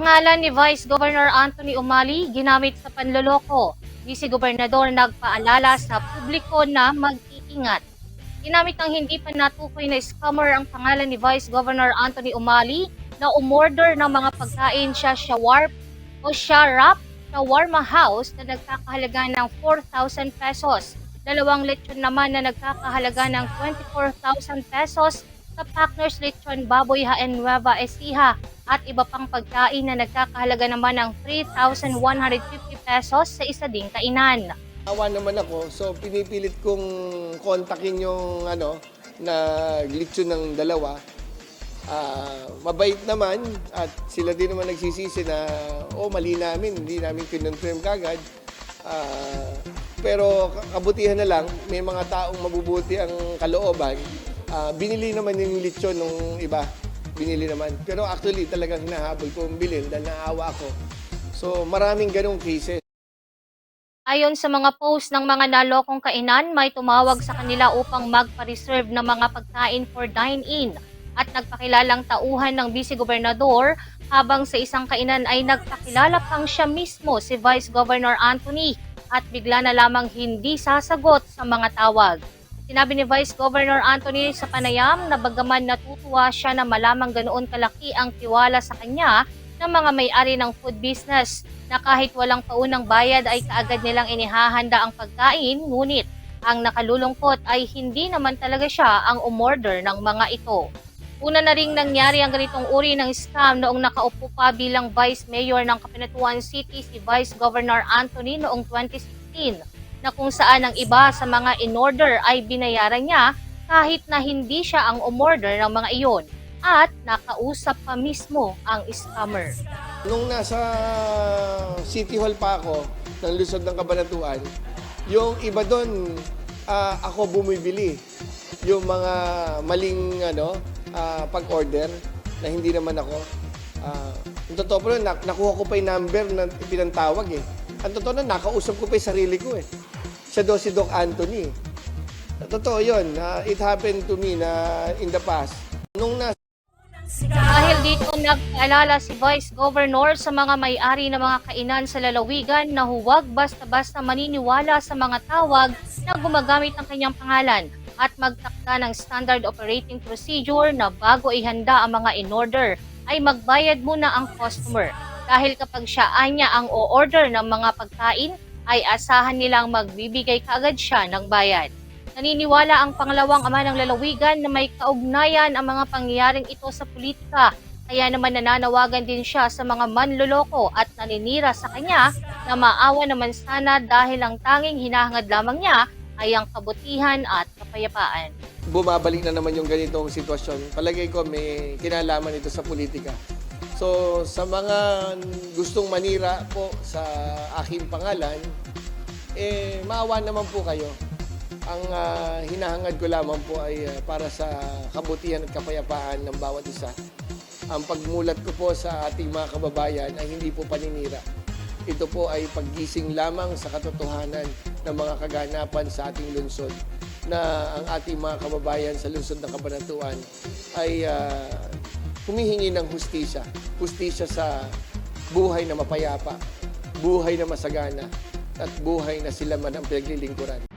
Pangalan ni Vice Governor Anthony Umali ginamit sa panloloko. Vice Gobernador nagpaalala sa publiko na mag-iingat. Ginamit ng hindi pa natukoy na scammer ang pangalan ni Vice Governor Anthony Umali na umorder ng mga pagkain sa shawar o sharap shawarma house na nagkakahalaga ng 4,000 pesos. Dalawang lechon naman na nagkakahalaga ng 24,000 pesos sa Partners Lechon Baboy Haen Nueva Ecija at iba pang pagkain na nagkakahalaga naman ng 3,150 pesos sa isa ding kainan. Awa naman ako, so pinipilit kong kontakin yung ano, na glitch ng dalawa. Ah, mabait naman at sila din naman nagsisisi na oh mali namin, hindi namin kinonfirm kagad. Ah, pero kabutihan na lang, may mga taong mabubuti ang kalooban. Ah, binili naman yung lechon nung iba. Binili naman. Pero actually talagang hinahabol ko ang bilhin dahil naawa ako. So maraming ganong cases. Ayon sa mga post ng mga nalokong kainan, may tumawag sa kanila upang magpa-reserve ng mga pagkain for dine-in at nagpakilalang tauhan ng vice-gobernador habang sa isang kainan ay nagpakilala pang siya mismo si Vice Governor Anthony at bigla na lamang hindi sasagot sa mga tawag. Sinabi ni Vice Governor Anthony sa panayam na bagaman natutuwa siya na malamang ganoon kalaki ang tiwala sa kanya ng mga may-ari ng food business na kahit walang paunang bayad ay kaagad nilang inihahanda ang pagkain, ngunit ang nakalulungkot ay hindi naman talaga siya ang umorder ng mga ito. Una na ring nangyari ang ganitong uri ng scam noong nakaupo pa bilang Vice Mayor ng Cabanatuan City si Vice Governor Anthony noong 2016 na kung saan ang iba sa mga in-order ay binayaran niya kahit na hindi siya ang umorder ng mga iyon at nakausap pa mismo ang scammer. Nung nasa City Hall pa ako, ng Luzon ng Kabanatuan, yung iba doon, ah, ako bumibili. Yung mga maling ano, ah, pag-order na hindi naman ako. Ah, yung totoo po nak- nakuha ko pa yung number na pinantawag eh. Ang totoo na, nakausap ko pa yung sarili ko eh. Siya daw si Doc Anthony. Totoo yun. Ah, it happened to me na in the past. Nung nasa Dahil dito nagpaalala si Vice Governor sa mga may-ari ng mga kainan sa lalawigan na huwag basta-basta maniniwala sa mga tawag na gumagamit ng kanyang pangalan at magtakda ng standard operating procedure na bago ihanda ang mga in-order ay magbayad muna ang customer. Dahil kapag siya anya ang o-order ng mga pagkain, ay asahan nilang magbibigay kaagad siya ng bayad. Naniniwala ang pangalawang ama ng lalawigan na may kaugnayan ang mga pangyayaring ito sa politika. Kaya naman nananawagan din siya sa mga manloloko at naninira sa kanya na maawa naman sana dahil ang tanging hinahangad lamang niya ay ang kabutihan at kapayapaan. bumabalik na naman yung ganitong sitwasyon. Palagay ko may kinalaman ito sa politika. So, sa mga gustong manira po sa aking pangalan, eh, maawa naman po kayo. Ang ah, hinahangad ko lamang po ay ah, para sa kabutihan at kapayapaan ng bawat isa. Ang pagmulat ko po sa ating mga kababayan ay hindi po paninira. Ito po ay paggising lamang sa katotohanan ng mga kaganapan sa ating lungsod na ang ating mga kababayan sa lungsod ng Kabanatuan ay ah, humihingi ng hustisya. Hustisya sa buhay na mapayapa, buhay na masagana, at buhay na sila man ang pinaglilingkuran.